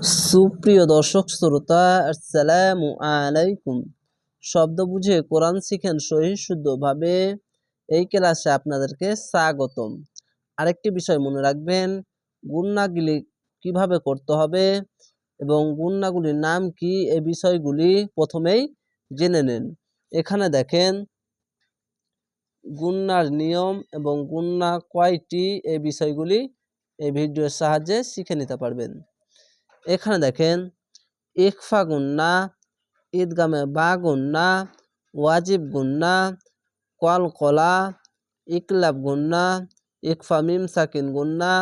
সুপ্রিয় দর্শক, শ্রোতা, আসসালামু আলাইকুম। শব্দ বুঝে কোরআন শিখেন সহি শুদ্ধভাবে এই ক্লাসে আপনাদেরকে স্বাগতম। আরেকটি বিষয় মনে রাখবেন গুন্নাগুলি কীভাবে করতে হবে এবং গুন্নাগুলির নাম কি এই বিষয়গুলি প্রথমেই জেনে নেন। এখানে দেখেন গুন্নার নিয়ম এবং গুন্না কয়টি এই বিষয়গুলি এই ভিডিওর সাহায্যে শিখে নিতে পারবেন। এখানে দেখেন, ইকফা গুন্না, ঈদগামে বা গুন্না, ওয়াজিব গুন্না, কলকলা, ইকলাব গুন্না, ইকফা মিম সাকিন গুন্না,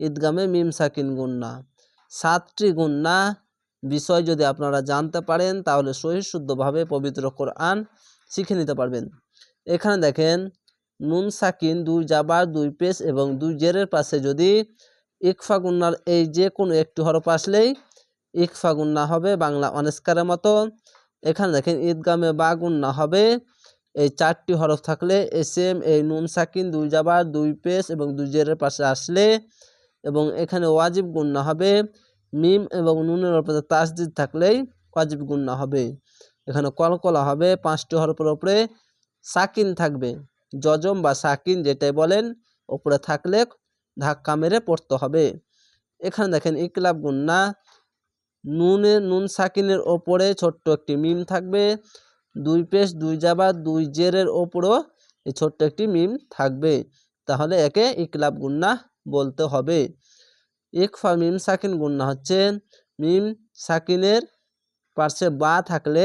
ঈদগামে মিম সাকিন গুন্না। সাতটি গুন্না বিষয় যদি আপনারা জানতে পারেন, তাহলে সহি শুদ্ধভাবে পবিত্র কোরআন শিখে নিতে পারবেন। এখানে দেখেন, নুন সাকিন দুই জাবার, দুই পেশ এবং দুই জেরের পাশে যদি ইকফা গুন্নার এই যে কোনো একটি হরফ আসলেই ইকফা গুন্না হবে বাংলা অনেস্কারের মতো। এখানে দেখেন ঈদগামে বা গুন্না হবে। এই চারটি হরফ থাকলে এস এম এই নুন, সাকিন, দুই জাবার, দুই পেস এবং দুই জেরের পাশে আসলে এবং এখানে ওয়াজিব গুন্না হবে। মিম এবং নুনের ওপরে তাসদিদ থাকলেই ওয়াজিব গুন্না হবে। এখানে কলকলা হবে, পাঁচটি হরফের ওপরে সাকিন থাকবে। জজম বা সাকিন যেটাই বলেন ওপরে থাকলে ধাক্কা মেরে পড়তে হবে। এখানে দেখেন, ইকলাব গুন্না নুনে নুন সাকিনের ওপরে ছোট্ট একটি মিম থাকবে। দুই পেশ, দুই জাবা, দুই জেরের ওপরও এই ছোট্ট একটি মিম থাকবে। তাহলে একে ইকলাব গুন্না বলতে হবে। ইকফা মিম সাকিন গুন্না হচ্ছে মিম সাকিনের পার্শ্বে বা থাকলে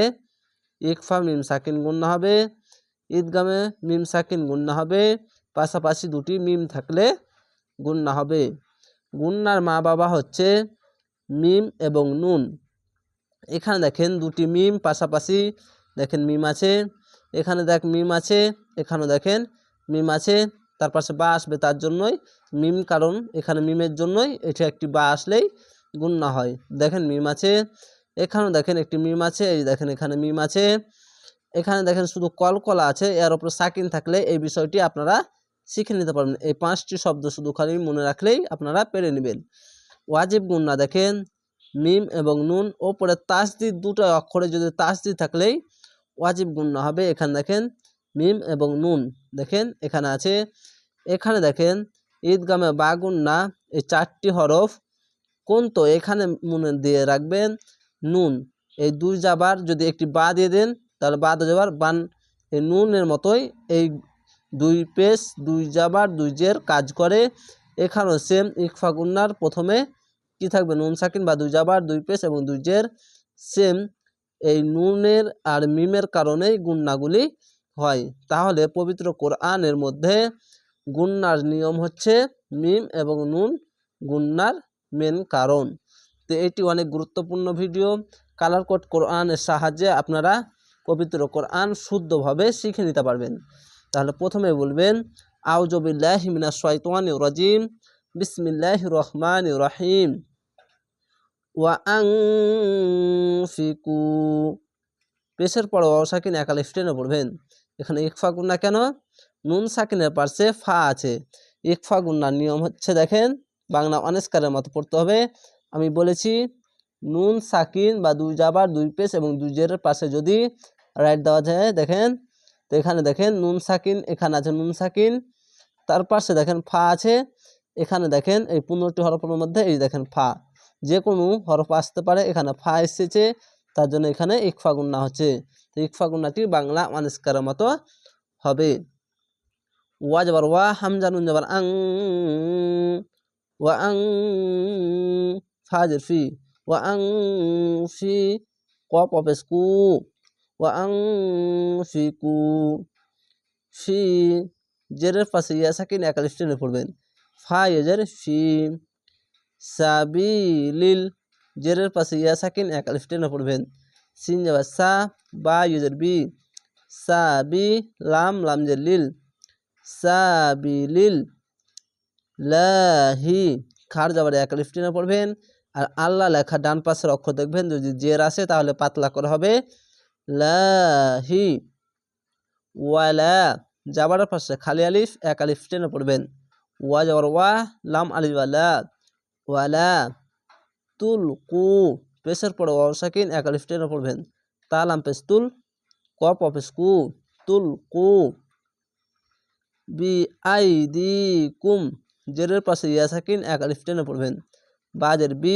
ইকফা মিম সাকিন গুন্না হবে, ঈদগামে মিম সাকিন গুন্না হবে, পাশাপাশি দুটি মিম থাকলে গুন্না হবে। গুন্নার মা বাবা হচ্ছে মিম এবং নুন। এখানে দেখেন দুটি মিম পাশাপাশি দেখেন মিম আছে, এখানে দেখ মিম আছে এখানে দেখেন মিম আছে, তার পাশে বা আসবে তার জন্যই মিম, কারণ এখানে মিমের জন্যই এটা একটি বা আসলেই গুন্না হয়। দেখেন মিম আছে, এখানেও দেখেন একটি মিম আছে, এই দেখেন এখানে মিম আছে। এখানে দেখেন শুধু কলকলা আছে, এর ওপর সাকিন থাকলে এই বিষয়টি আপনারা শিখে নিতে পারবেন। এই পাঁচটি শব্দ শুধু খালি মনে রাখলেই আপনারা পেরে নেবেন। ওয়াজিব গুন্না দেখেন, মিম এবং নুন ওপরে তাসদি দুটো অক্ষরে যদি তাসদি থাকলেই ওয়াজিব গুন্না হবে। এখানে দেখেন, মিম এবং নুন, দেখেন, এখানে আছে, এখানে দেখেন, ঈদগামে বা গুন্না এই চারটি হরফ কোন তো এখানে মনে দিয়ে রাখবেন, নুন। এই দুই যাবার যদি একটি বা দিয়ে দেন, তাহলে বা যাবার বান, এই নুনের মতোই এই দুই পেশ, দুই জাবার, দুই জের কাজ করে। এখানেও সেম ইকফা গুন্নার প্রথমে কি থাকবে? নুন সাকিন বা দুই জাবার, দুই পেশ এবং দুই জের। সেম এই নুনের আর মিমের কারণেই গুন্নাগুলি হয়। তাহলে পবিত্র কোরআনের মধ্যে গুন্নার নিয়ম হচ্ছে মিম এবং নুন গুন্নার মেন কারণ। তো এটি অনেক গুরুত্বপূর্ণ ভিডিও। কালার কোড কোরআনের সাহায্যে আপনারা পবিত্র কোরআন শুদ্ধভাবে শিখে নিতে পারবেন। তাহলে প্রথমে বলবেন আউজবিল্লাহ মিনা রাজিম বিসমিল্লাহ রহমান রহিম, ওয়া ফিকু পেশের পর সাকিন একাল স্টেনে পড়বেন। এখানে ইকফা গুন্না কেন? নুন সাকিনের পার্শ্বে ফা আছে। ইকফা গুন্নার নিয়ম হচ্ছে দেখেন, বাংলা অনেস্কারের মতো পড়তে হবে। আমি বলেছি, নুন সাকিন বা দুই জাবার দুই পেশ এবং দুই জেরের পাশে যদি রাইট দেওয়া যায়, দেখেন তো এখানে দেখেন নুন সাকিন, এখানে আছে নুন সাকিন। তার পাশে দেখেন ফা আছে, এখানে দেখেন এই পনেরোটি হরফের মধ্যে এই দেখেন ফা। যে কোনো হরফ আসতে পারে, এখানে ফা এসেছে, তার জন্য এখানে ইকফা গুন্না হচ্ছে। তো ইকফা গুন্নাটি বাংলা অনিষ্কারের মতো হবে। ওয়া যাবার ওয়া, হামজা নুন যাবার আং, ওয়া আং, ফাজের ফি, ওয়া আং, ফি, কপ অপেস কু ওয়া আং ফি জেরের পাশে ইয়া সাকিন একাল স্টেনে পড়বেন ফা ইয়েজের ফি সাবিলিল জেরের পাশে ইয়া সাকিন একাল স্টেনে পড়বেন সিন যাবার সা বা ইউজের বি সাবি লাম লাম জের লিল সাবিলিল লাহি খার যাবার একাল স্টেনে পড়বেন আর আল্লাহ লেখা ডান পাশের অক্ষর দেখবেন, যদি জের আসে তাহলে পাতলা করা হবে। লাহি ওয়ালা যাবার পাশে খালি আলিফ, এক আলিফ টেনে পড়বেন। ওয়া যাবার ওয়া, লাম আলিফ ওয়ালা ওয়ালা তুল কু পেশের পরে ওয়াও সাকিন, এক আলিফ টেনে পড়বেন। তালাম পেশ তুল, কপ অপেশ কু তুল কু বি আই দি কুম, জেরের পাশে ইয়া সাকিন, এক আলিফ টেনে পড়বেন। বাজের বি,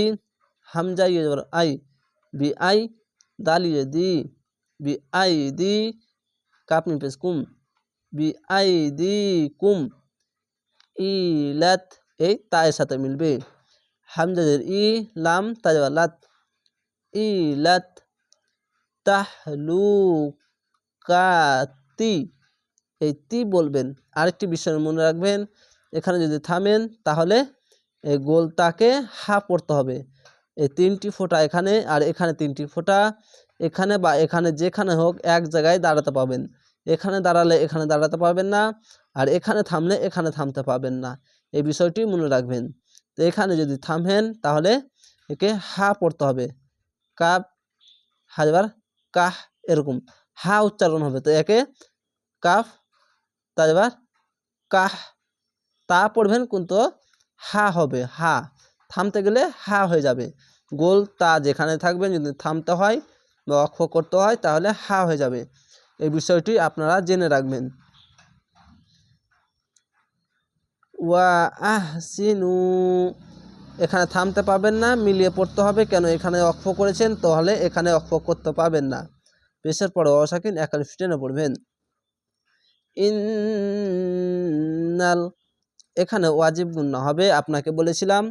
হামজা ইয়ে আই, বি আই, দালিয়ে দি। বি আই দি কাপনি পেশ কুম বি আই দি কুম ইলাত এই তায়ের সাথে মিলবে হামজাদের ই লাম তাজবা লাত ইলাত তাহলুকাতি এই তি বলবেন। আরেকটি বিষয় মনে রাখবেন, এখানে যদি থামেন, তাহলে এই গোলটাকে হা পড়তে হবে। এই তিনটি ফোঁটা এখানে, আর এখানে তিনটি ফোঁটা এখানে বা এখানে যেখানে হোক এক জায়গায় দাঁড়াতে পাবেন। এখানে দাঁড়ালে এখানে দাঁড়াতে পারবেন না, আর এখানে থামলে এখানে থামতে পারবেন না। এই বিষয়টি মনে রাখবেন। তো এখানে যদি থামেন, তাহলে একে হা পড়তে হবে। কাপ হাজার কাহ এরকম। হা উচ্চারণ হবে। তো একে কাফ তাজবার কাহ তা পড়বেন কিন্তু হা হবে, হা। থামতে গেলে হা হয়ে যাবে। গোল তা যেখানে থাকবেন যদি থামতে হয় বা অক্ষ করতে হয়, তাহলে হা হয়ে যাবে। এই বিষয়টি আপনারা জেনে রাখবেন। ওয়া আহ আহসিনু। এখানে থামতে পারবেন না, মিলিয়ে পড়তে হবে, কেন এখানে অক্ষ করেছেন, তাহলে এখানে অক্ষ করতে পারবেন না। পেশের পরে অসাকিন একালিফ টেনে পড়বেন। ইন্নাল, এখানে ওয়াজিব গুন্না হবে, আপনাকে বলেছিলাম,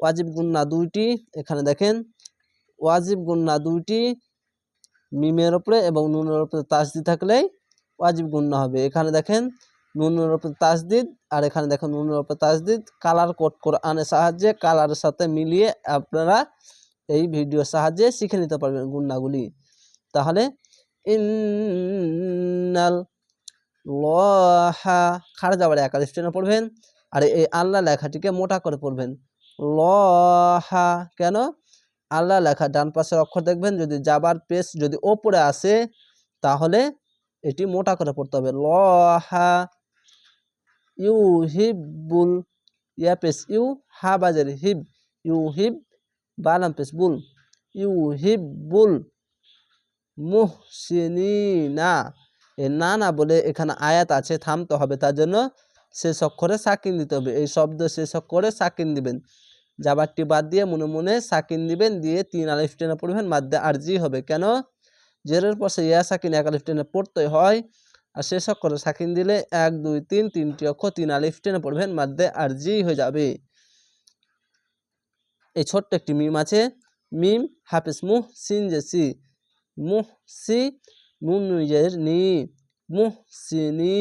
ওয়াজিব গুন্না দুইটি, এখানে দেখেন, ওয়াজিব গুন্না দুইটি মিমের ওপরে এবং নুনের ওপরে তাসদি থাকলেই ওয়াজিব গুন্না হবে। এখানে দেখেন নুনের ওপরে তাসদিদ আর এখানে দেখেন নুনের ওপরে তাসদিদ। কালার কোড কোরআনের সাহায্যে কালারের সাথে মিলিয়ে আপনারা এই ভিডিওর সাহায্যে শিখে নিতে পারবেন গুন্নাগুলি তাহলে ইন্নাল লহা খাড়া যাবার একালিশ টেনে পড়বেন আর এই আল্লাহ লেখাটিকে মোটা করে পড়বেন। লহা কেন? আল্লাহ লেখা ডান পাশের অক্ষর দেখবেন, যদি যাবার পেস যদি ওপরে আসে, তাহলে এটি মোটা করে পড়তে হবে। লহা ইউ হিবুল ইয়া পেস ইউ, হা বাজার হিব, ইউ, হিব বালাম পেস বুল, ইউ হিবুল মুহসিনা এ না না বলে এখানে আয়াত আছে, থামতে হবে, তার জন্য শেষ অক্ষরে সাকিন দিতে হবে। এই শব্দ শেষ অক্ষরে সাকিন দিবেন। জাবারটি বাদ দিয়ে মনে মনে সাকিন দিবেন, দিয়ে তিন আলিফ টেনে পড়বেন, মাদ্দে আরজি হবে। কেন? জেরের পাশে ইয়া সাকিন এক আলিফ টেনে পড়তে হয়, আর শেষ অক্ষরে সাকিন দিলে এক, দুই, তিন, তিনটি অক্ষর তিন আলিফ টেনে পড়বেন, মাদ্দে আরজি হয়ে যাবে। এই ছোট্ট একটি মিম আছে। মিম হাফিজ মুহ সিন যে সি মুহ সি নুন নিজের নি। মুহ সিনি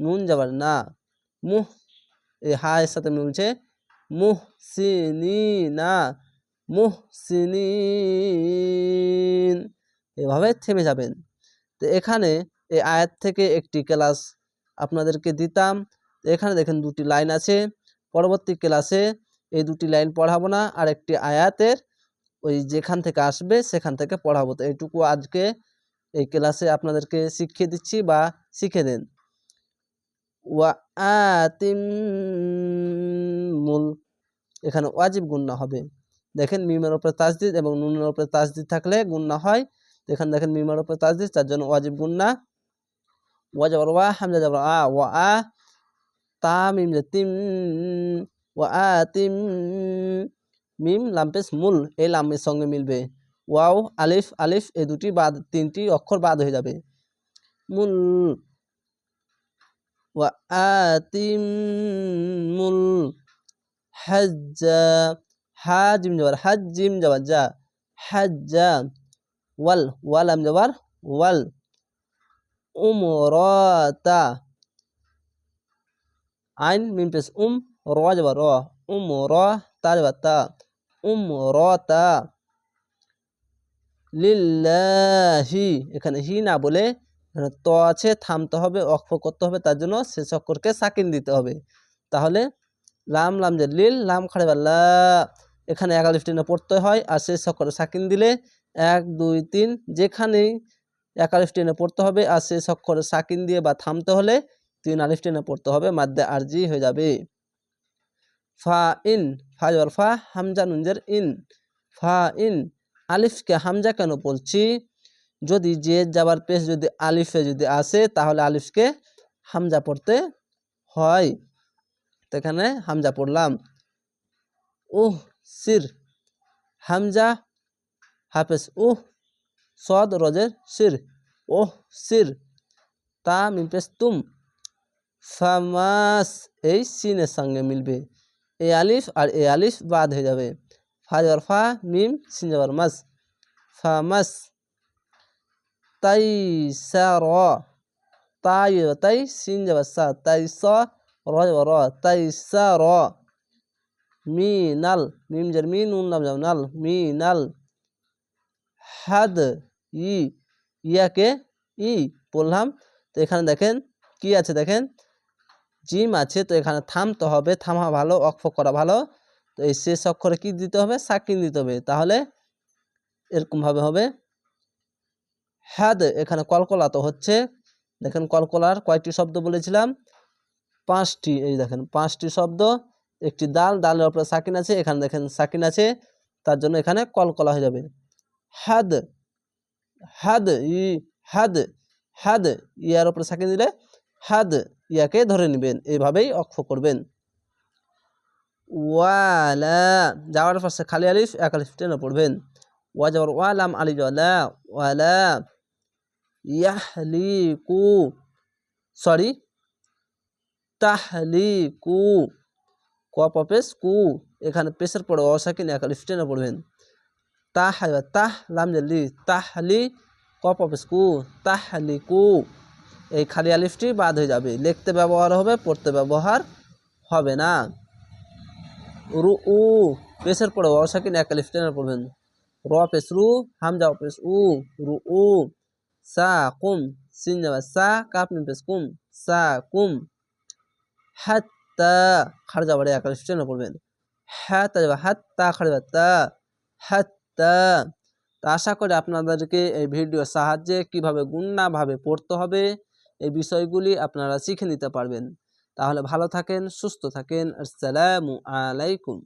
নুন যাবার না। মুহ এই হা এর সাথে মিলছে মুহ সিনি না মুহ সিনিন এভাবে থেমে যাবেন। তো এখানে এই আয়াত থেকে একটি ক্লাস আপনাদেরকে দিতাম। এখানে দেখেন দুটি লাইন আছে। পরবর্তী ক্লাসে এই দুটি লাইন পড়াবো না। আর একটি আয়াতের ওই যেখান থেকে আসবে সেখান থেকে পড়াবো। তো এইটুকু আজকে এই ক্লাসে আপনাদেরকে শিখিয়ে দিচ্ছি বা শিখে দেন ওয়া আতিমুল এখানে ওয়াজিব গুন্না হবে। দেখেন মিমের ওপরে তাজদিদ এবং নুনের ওপরে তাজদিদ থাকলে গুন্না হয়। এখানে দেখেন মিমের ওপরে তাজদিদ, তার জন্য ওয়াজিব গুন্না ওয়া যাবার ওয়া, হামজা যাবার আ, ওয়া আ তা মিম তিম, ওয়া আতিম মিম লাম্পেস মূল, এই লামের সঙ্গে মিলবে। ওয়াও, আলিফ আলিফ, এই দুটি বাদ, তিনটি অক্ষর বাদ হয়ে যাবে। মূল, ওয়া আতিমুল হাজ্জা হাজিম যাবার হাজিম যাবার যা হাজ্জা ওয়াল ওয়ালাম যাবার ওয়াল উমরাতা আইন মিম পেস উম র যাবার র উম র তা যাবার তা উম রতা লিল্লাহি এখানে হি না বলে ত আছে, থামতে হবে অক্ষ করতে হবে, তার জন্য শেষ অক্ষরকে সাকিন দিতে হবে। তাহলে লাম লাম যে লিল, লাম খাড়ে লা। এখানে এক আলিফ টেনে পড়তে হয় আর শেষ অক্ষরে সাকিন দিলে এক, দুই, তিন যেখানেই এক আলিফ টেনে পড়তে হবে আর শেষ অক্ষরে সাকিন দিয়ে বা থামতে হলে তিন আলিফ টেনে পড়তে হবে, মাদ্দে আরজি হয়ে যাবে। ফা ইন, ফা জবর ফা, হামজা নুনজের ইন। ফা ইন, আলিফকে হামজা কেন বলছি? যদি যে যাবার পেশ যদি আলিফে যদি আসে, তাহলে আলিফকে হামজা পড়তে হয়। তো এখানে হামজা পড়লাম। উহ সির। হামজা হাফেজ উহ সদ রজের সির। ওহ, সির। তা মিমপেস তুম। ফামাস, এই সিনের সঙ্গে মিলবে। এ আলিফ আর এ আলিফ বাদ হয়ে যাবে। ফা যাবার ফা, মিম, সিন যাবার মাস। ফামাস। তাই সা, র। তাই তাই, সিন যাবার সা। তাই স র যাবার র মি নাল মিম যার মি নুন নাম যাও নাল মি নাল হাদ ই ইয়াকে ই বললাম তো এখানে দেখেন কি আছে দেখেন? জিম আছে, তো এখানে থামতে হবে। থামা ভালো, অক্ষ করা ভালো। তো এই শেষ অক্ষরে কি দিতে হবে? সাকিন দিতে হবে। তাহলে এরকমভাবে হবে। হ্যাদ এখানে কলকলা তো হচ্ছে। দেখেন কলকলার কয়েকটি শব্দ বলেছিলাম? পাঁচটি, এই দেখেন, পাঁচটি শব্দ, একটি দাল ডালের উপরে সাকিন আছে, এখানে দেখেন সাকিন আছে, তার জন্য এখানে কলকলা হয়ে যাবে। হাদ হাদ, ই, হাদ হাদ, ইয়ার উপরে সাকিন দিলে হাদ, ইয়াকে ধরে নেবেন এইভাবেই অক্ষ করবেন। ওয়ালা, যাওয়ার পাশে খালি আলিফ, এক আলিফ টেনে পড়বেন। ওয়া যাওয়ার ওয়ালাম আলি ওয়ালা ওয়ালা ইয়াহলিকু, সরি তাহলিকু, কপ পেশ কু, এখানে পেশের পরে অসাকিন এক আলিফ টেনে পড়বেন। তাহ তাহ, লাম জল্দি তাহলি, কপ পেশ কু, তাহলিকু। এই খালি আলিফটি বাদ হয়ে যাবে। লিখতে ব্যবহার হবে, পড়তে ব্যবহার হবে না। রু, উ পেশের পরে অসাকিন এক আলিফ টেনে পড়বেন। র পেশ রু, হামজা পেশ উ, রু, উ। সা, কুম, সিন সা কাপ পেশ কুম, সা, কুম। হাত্তা খারজা যাবার এক আলিফ টেনে পড়বেন হাত্তা যাবে হাত্তা খারজা তা, হাত্তা। তা আশা করি আপনাদেরকে এই ভিডিওর সাহায্যে কীভাবে গুণনাভাবে পড়তে হবে এই বিষয়গুলি আপনারা শিখে নিতে পারবেন। তাহলে ভালো থাকেন, সুস্থ থাকেন। আসসালামু আলাইকুম।